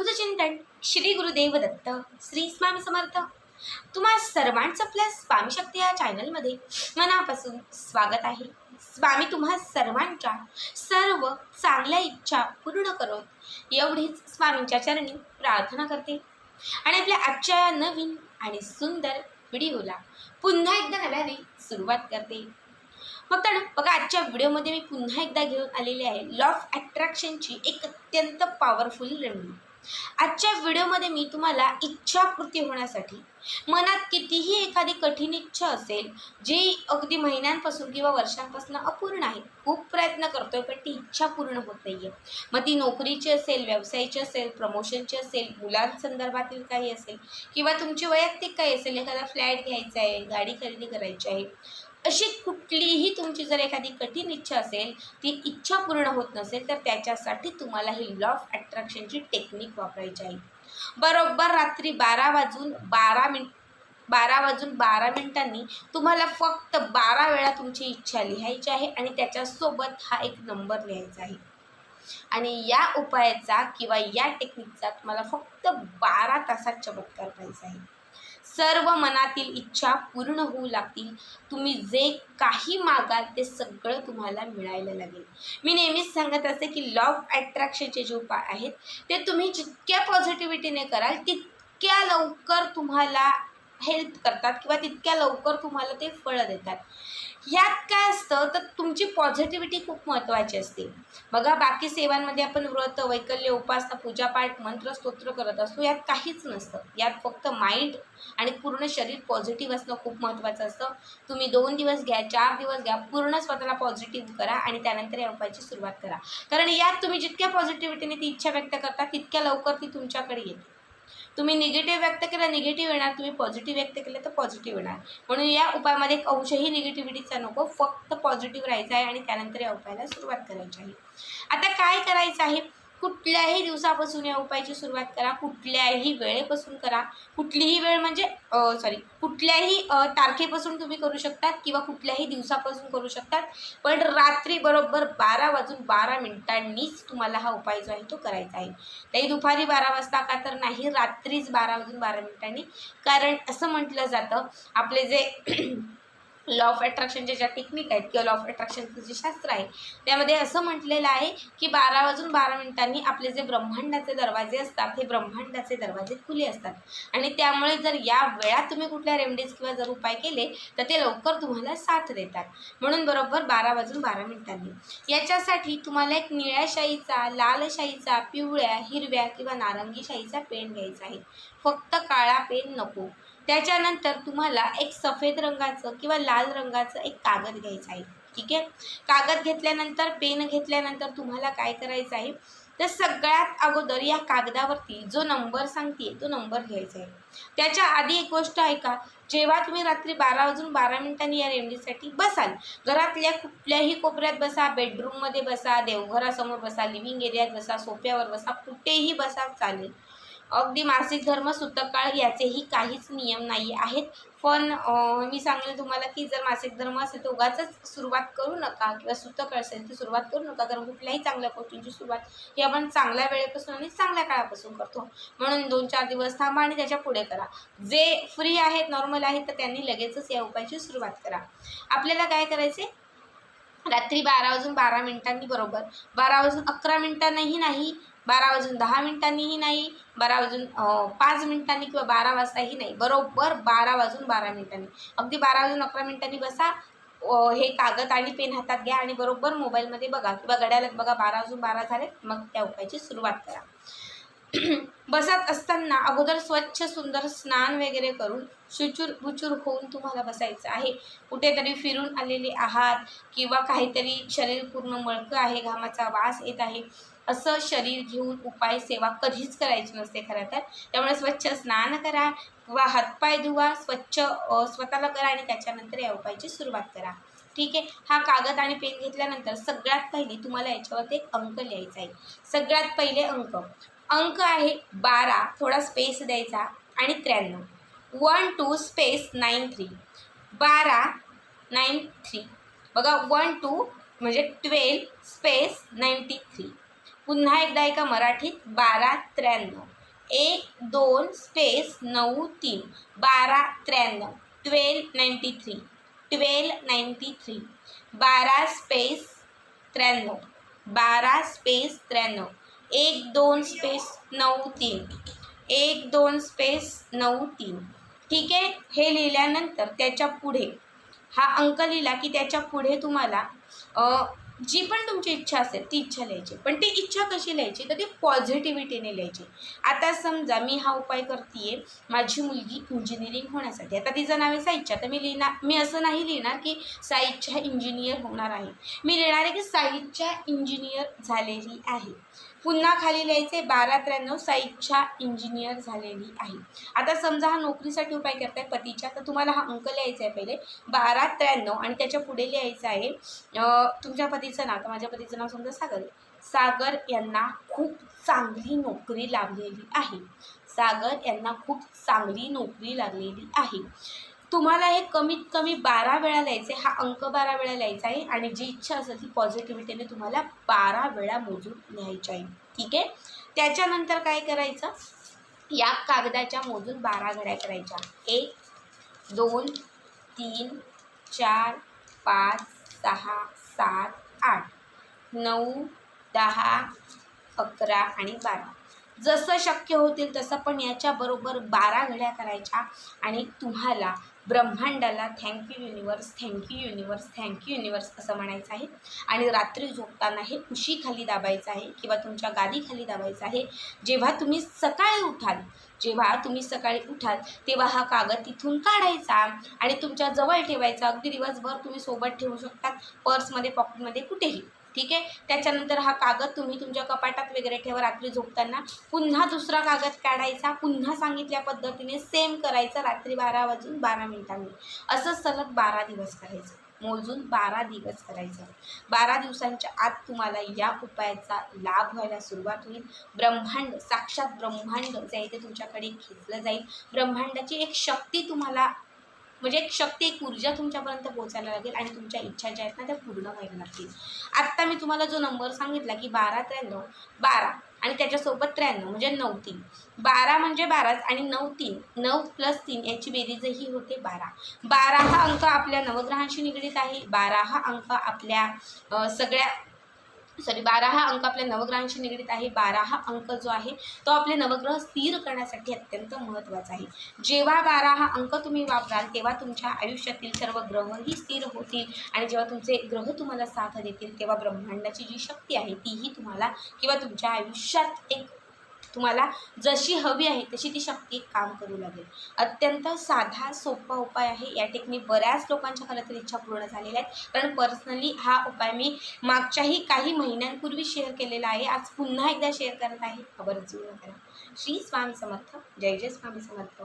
तुझं चिंतन श्री गुरुदेव दत्त श्री स्वामी समर्थ. तुम्हा सर्वांचं आपल्या स्वामी शक्ती या चॅनलमध्ये मनापासून स्वागत आहे. स्वामी तुम्हा सर्वांच्या सर्व चांगल्या इच्छा पूर्ण करत एवढीच स्वामींच्या चरणी प्रार्थना करते. आणि आपल्या आजच्या या नवीन आणि सुंदर व्हिडिओला पुन्हा एकदा नव्याने सुरुवात करते. मग तर बघा आजच्या व्हिडिओमध्ये मी पुन्हा एकदा घेऊन आलेली आहे लॉ ऑफ अट्रॅक्शनची एक अत्यंत पॉवरफुल रेमेडी आजच्या व्हिडिओमध्ये मी तुम्हाला इच्छापूर्ती होण्यासाठी मनात कितीही एखादी कठीण इच्छा असेल जी अगदी महिन्यांपासून किंवा वर्षांपासून अपूर्ण आहे खूप प्रयत्न करतोय पण ती इच्छा पूर्ण होत नाही आहे मग ती नोकरीची असेल व्यवसायाची असेल प्रमोशनची असेल मुलांसंदर्भातील काही असेल किंवा तुमची वैयक्तिक काही असेल एखादा फ्लॅट घ्यायचा आहे गाडी खरेदी करायची आहे अशी कुठलीही तुमची जर एखादी कठीण इच्छा असेल ती इच्छा पूर्ण होत नसेल तर त्याच्यासाठी तुम्हाला ही लॉ ऑफ अट्रॅक्शनची टेक्निक वापरायची आहे. बरोबर रात्री बारा वाजून बारा मिनिट बारा वाजून बारा मिनिटांनी तुम्हाला फक्त बारा वेळा तुमची इच्छा लिहायची आहे आणि त्याच्यासोबत हा एक नंबर लिहायचा आहे. आणि या उपायाचा किंवा या टेक्निकचा तुम्हाला फक्त बारा तासात चमत्कार पाहिजे आहे. सर्व मनातील इच्छा पूर्ण होऊ लागतील. तुम्ही जे काही मागाल ते सगळं तुम्हाला मिळायला लागेल. मी नेहमीच सांगत असते की लॉ ऑफ अट्रॅक्शनचे जे उपाय आहेत ते तुम्ही जितक्या पॉझिटिव्हिटीने कराल तितक्या लवकर तुम्हाला हेल्प करतात किंवा तितक्या लवकर तुम्हाला ते फळं देतात. यात काय असतं तर तुमची पॉझिटिव्हिटी खूप महत्त्वाची असते. बघा बाकी सेवांमध्ये आपण व्रत वैकल्य उपासना पूजापाठ मंत्र स्तोत्र करत असतो यात काहीच नसतं. यात फक्त माइंड आणि पूर्ण शरीर पॉझिटिव्ह असणं खूप महत्त्वाचं असतं. तुम्ही दोन दिवस घ्या चार दिवस घ्या पूर्ण स्वतःला पॉझिटिव्ह करा आणि त्यानंतर या उपायाची सुरुवात करा. कारण यात तुम्ही जितक्या पॉझिटिव्हिटीने ती इच्छा व्यक्त करता तितक्या लवकर ती तुमच्याकडे येते. तुम्ही निगेटिव्ह व्यक्त केलं निगेटिव्ह येणार. तुम्ही पॉझिटिव्ह व्यक्त केलं तर पॉझिटिव्ह येणार. म्हणून या उपायामध्ये एक अंशही निगेटिव्हिटीचा नको. फक्त पॉझिटिव्ह राहायचं आहे आणि त्यानंतर या उपायाला सुरुवात करायची आहे. आता काय करायचं आहे? कुठल्याही दिवसापासून या उपायाची सुरुवात करा कुठल्याही वेळेपासून करा. कुठलीही वेळ म्हणजे सॉरी कुठल्याही तारखेपासून तुम्ही करू शकतात किंवा कुठल्याही दिवसापासून करू शकतात. पण रात्री बरोबर बारा वाजून बारा मिनिटांनीच तुम्हाला हा उपाय जो आहे तो करायचा आहे. नाही दुपारी बारा वाजता का तर नाही रात्रीच बारा वाजून बारा मिनिटांनी. कारण असं म्हटलं जातं आपले जे लॉ ऑफ अट्रॅक्शनच्या ज्या टेक्निक आहेत किंवा लॉ ऑफ अट्रॅक्शनचं जे शास्त्र आहे त्यामध्ये असं म्हटलेलं आहे की बारा वाजून बारा मिनिटांनी आपले जे ब्रह्मांडाचे दरवाजे असतात हे ब्रह्मांडाचे दरवाजे खुले असतात. आणि त्यामुळे जर या वेळात तुम्ही कुठल्या रेमडीज किंवा जर उपाय केले तर ते लवकर तुम्हाला साथ देतात. म्हणून बरोबर बारा वाजून बारा मिनिटांनी. याच्यासाठी तुम्हाला एक निळ्या शाईचा लाल शाईचा पिवळ्या हिरव्या किंवा नारंगी शाईचा पेन घ्यायचा आहे. फक्त काळा पेन नको. त्याच्यानंतर तुम्हाला एक सफेद रंगाचं किंवा लाल रंगाचं एक कागद घ्यायचं आहे. ठीक आहे? कागद घेतल्यानंतर पेन घेतल्यानंतर तुम्हाला काय करायचं आहे? तर सगळ्यात अगोदर या कागदावरती जो नंबर सांगते तो नंबर घ्यायचा आहे. त्याच्या आधी एक गोष्ट आहे का? जेव्हा तुम्ही रात्री बारा वाजून बारा मिनिटांनी या रेमडीसाठी बसाल घरातल्या कुठल्याही कोपऱ्यात बसा बेडरूममध्ये बसा देवघरासमोर बसा लिव्हिंग एरियात बसा सोफ्यावर बसा कुठेही बसा चालेल. अगदी मासिक धर्म सुतकाळ याचेही काहीच नियम नाही आहेत. पण मी सांगेल तुम्हाला की जर मासिक धर्म असेल तर उगाच सुरुवात करू नका किंवा सुतकाळ असेल तर सुरुवात करू नका. कारण कुठल्याही चांगल्या गोष्टींची सुरुवात ही आपण चांगल्या वेळेपासून आणि चांगल्या काळापासून करतो. म्हणून दोन चार दिवस थांबा आणि त्याच्या पुढे करा. जे फ्री आहेत नॉर्मल आहेत तर त्यांनी लगेचच या उपायाची सुरुवात करा. आपल्याला काय करायचे रात्री बारा वाजून बारा मिनिटांनी बरोबर. बारा वाजून अकरा मिनिटांनाही नाही बारा वाजून दहा मिनिटांनीही नाही बारा वाजून पाच मिनिटांनी किंवा बारा वाजताही नाही. बरोबर बारा वाजून बारा मिनिटांनी. अगदी बारा वाजून अकरा मिनिटांनी बसा हे कागद आणि पेन हातात घ्या आणि बरोबर मोबाईलमध्ये बघा. किंवा घड्याला बघा बारा वाजून बारा झाले मग त्या उपायाची सुरुवात करा. बसत असताना अगोदर स्वच्छ सुंदर स्नान वगैरे करून शुचूर बुचूर होऊन तुम्हाला बसायचं आहे. कुठेतरी फिरून आलेले आहात किंवा काहीतरी शरीर पूर्ण मळकं आहे घामाचा वास येत आहे असं शरीर घेऊन उपाय सेवा कधीच करायची नसते खरं तर. त्यामुळे स्वच्छ स्नान करा किंवा हातपाय धुवा स्वच्छ स्वतःला करा आणि त्याच्यानंतर या उपायाची सुरुवात करा. ठीक आहे? हा कागद आणि पेन घेतल्यानंतर सगळ्यात पहिले तुम्हाला याच्यावरती एक अंक लिहायचा आहे. सगळ्यात पहिले अंक. अंक आहे बारा थोडा स्पेस द्यायचा आणि त्र्याण्णव. One two space nine three बारा नाईन थ्री बघा वन टू म्हणजे ट्वेल्व स्पेस नाईन्टी थ्री पुन्हा एकदा एका मराठीत बारा त्र्याण्णव. एक दोन स्पेस नऊ तीन. बारा त्र्याण्णव. Twelve ninety three twelve ninety three बारा स्पेस त्र्याण्णव. बारा स्पेस त्र्याण्णव. एक दोन स्पेस नऊ तीन. एक दोन स्पेस नऊ तीन. ठीक आहे? हे लिहिल्यानंतर त्याच्या पुढे हा अंक लिहिला की त्याच्या पुढे तुम्हाला जी पण तुमची इच्छा असेल ती इच्छा लिहायची. पण ती इच्छा कशी लिहायची? तर ती पॉझिटिव्हिटीने लिहायची. आता समजा मी हा उपाय करते माझी मुलगी इंजिनिअरिंग होण्यासाठी. आता तिचं नाव आहे साईच्छा. तर मी लिहिणार मी असं नाही लिहिणार की साईच्छा इंजिनियर होणार आहे. मी लिहिणार आहे की साईच्छा इंजिनियर झालेली आहे. पुन्हा खाली लिहायचे बारा त्र्याण्णव साईच्छा इंजिनियर झालेली आहे. आता समजा हा नोकरीसाठी उपाय करताय पतीच्या तर तुम्हाला हा अंक लिहायचा आहे पहिले. बारा त्र्याण्णव आणि त्याच्या पुढे लिहायचं आहे तुमच्या पतीचं नाव. तर माझ्या पतीचं नाव समजा सागर. सागर यांना खूप चांगली नोकरी लागलेली आहे. सागर यांना खूप चांगली नोकरी लागलेली आहे. तुम्हाला हे कमीत कमी बारा वेळा लिहायचे हा अंक बारा वेळा लिहायचा आहे. आणि जी इच्छा असेल ती पॉझिटिव्हिटीने तुम्हाला बारा वेळा मोजून लिहायची आहे. ठीक आहे? त्याच्यानंतर काय करायचं? या कागदाच्या मोजून बारा घड्या करायच्या. एक दोन तीन चार पाच सहा सात आठ नऊ दहा अकरा आणि बारा. जसं शक्य होतील तसं पण याच्याबरोबर बारा घड्या करायच्या आणि तुम्हाला ब्रह्मांडाला thank you universe thank you universe thank you universe असं म्हणायचं आहे. आणि रात्री झोपताना हे उशीखाली दाबायचं आहे किंवा तुमच्या गादीखाली दाबायचं आहे. जेव्हा तुम्ही सकाळी उठाल जेव्हा तुम्ही सकाळी उठाल तेव्हा हा कागद तिथून काढायचा आणि तुमच्या जवळ ठेवायचा. अगदी दिवसभर तुम्ही सोबत ठेवू शकतात पर्समध्ये पॉकेटमध्ये कुठेही. ठीक आहे? त्याच्यानंतर हा कागद तुम्ही तुमच्या कपाटात वगैरे ठेवा रात्री झोपताना. पुन्हा दुसरा कागद काढायचा. पुन्हा सांगितल्या पद्धतीने सेम करायचं रात्री बारा वाजून बारा मिनिटांनी. असं सलग बारा दिवस करायचं. मोजून बारा दिवस करायचं. बारा दिवसांच्या आत तुम्हाला या उपायाचा लाभ व्हायला सुरुवात होईल. ब्रह्मांड साक्षात ब्रह्मांड जे आहे ते तुमच्याकडे खेचलं जाईल. ब्रह्मांडाची एक शक्ती तुम्हाला म्हणजे एक शक्ती एक ऊर्जा तुमच्यापर्यंत पोहोचायला लागेल आणि तुमच्या इच्छा ज्या आहेत ना त्या पूर्ण व्हायला लागतील. आत्ता मी तुम्हाला जो नंबर सांगितला की बारा त्र्याण्णव बारा आणि त्याच्यासोबत त्र्याण्णव म्हणजे नऊ तीन. बारा म्हणजे बाराच आणि नऊ तीन नऊ प्लस तीन याची बेरीजही होते बारा. बारा हा अंक आपल्या नवग्रहांशी निगडीत आहे. बारा हा अंक आपल्या सगळ्या सॉरी बारा हा अंक आपल्या नवग्रहांशी निगडीत आहे. बारा हा अंक जो आहे तो आपले नवग्रह स्थिर करण्यासाठी अत्यंत महत्त्वाचा आहे. जेव्हा बारा हा अंक तुम्ही वापराल तेव्हा तुमच्या आयुष्यातील सर्व ग्रहही स्थिर होतील. आणि जेव्हा तुमचे ग्रह तुम्हाला साथ देतील तेव्हा ब्रह्मांडाची जी शक्ती आहे तीही तुम्हाला किंवा तुमच्या आयुष्यात एक तुम्हाला जशी हवी आहे तशी ती शक्ती काम करू लागेल. अत्यंत साधा सोपा उपाय आहे. या टेक्निक बऱ्याच लोकांच्या खरं तर इच्छा पूर्ण झालेल्या आहेत. कारण पर्सनली हा उपाय मी मागच्याही काही महिन्यांपूर्वी शेअर केलेला आहे. आज पुन्हा एकदा शेअर करत आहे. खबर जुळून करा. श्री स्वामी समर्थ. जय जय स्वामी समर्थ.